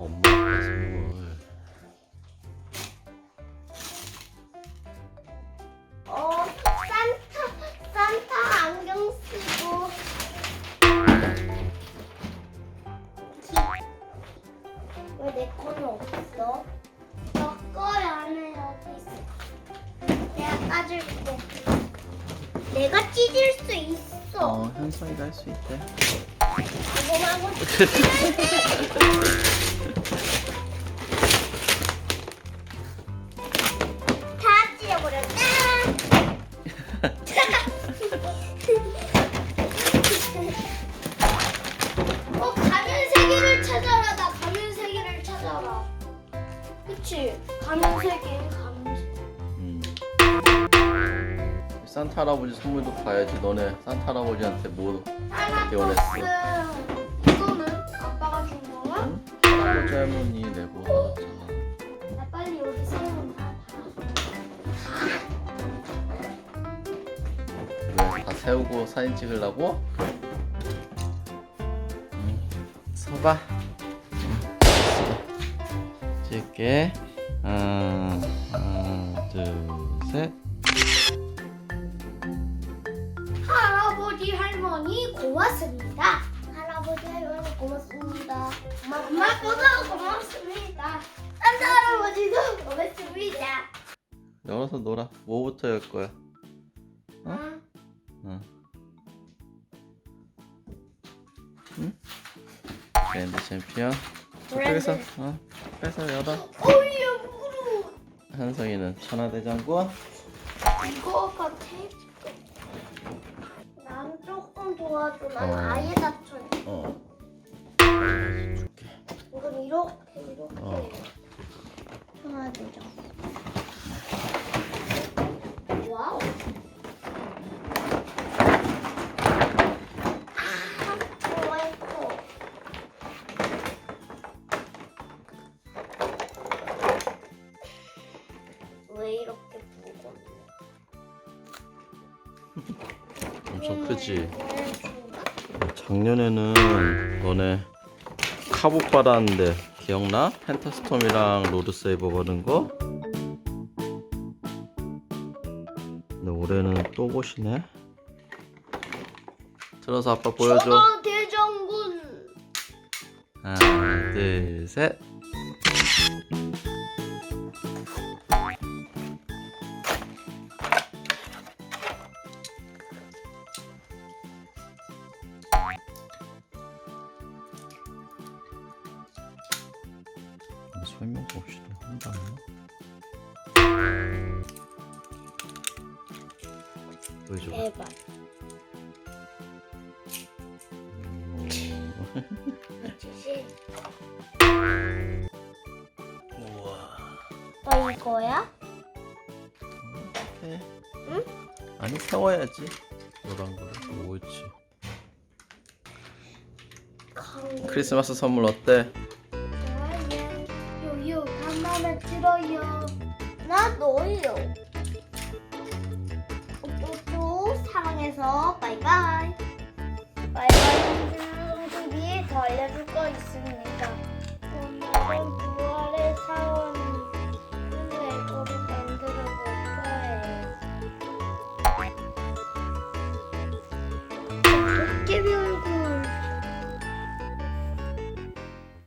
엄마 선물. 어, 산타, 산타 안경 쓰고. 왜 내 거는 없어? 너 거야 안에 여기 있어. 내가 까줄게. 내가 찢을 수 있어. 어, 현성이가 할 수 있대. 고마워. 다 찢어버렸다. 어 가면 세 개를 찾아라. 나 가면 세 개를 찾아라. 그치? 가면 세 개. 가면 세 개. 음. 산타 할아버지 선물도 봐야지. 너네 산타 할아버지한테 뭐 하나 원했어? 플 할아버지 할머니 내고 받았잖아. 나 빨리 여기 세운다. 왜? 다 세우고 사진 찍으려고? 응. 서봐. 응. 찍게. 하나, 하나, 둘, 셋. 할아버지 할머니 고맙습니다. 할아버지 할머니 고맙습니다. 엄마 엄마 아빠도 고맙습니다. 산타 할아버지도 고맙습니다. 열어서 놀아. 뭐부터 열 거야? 어? 응. 응. 응? 랜드 챔피언. 저쪽에서, 어, 빼서 열어. 어이야 무거워. 한성이는 천하대장군. 이거가 테이프. 난 조금 도와줘. 난 어. 아예 다쳐. 어. 이건 이렇게 이렇게. 어. 하나 되죠. 와우. 아. 왜 이렇게? 엄청 크지? 음, 작년에는 너네 카복 받았는데 기억나? 펜타스톰이랑 로드세이버 받은 거? 근데 올해는 또 보시네. 들어서 아빠 보여줘. 저건 대장군. 하나, 둘, 셋. 설명서 없이도 한다. 보여줘. 대박. 주시. 우와. 너 이거야? 해. 응? 아니 세워야지. 노란 거를. 옳지. 강. 크리스마스 선물 어때? 들어요. 나 너요. 오오오 사랑해서 바이바이. 바이바이. TV 더 알려줄 거 있습니다. 오늘은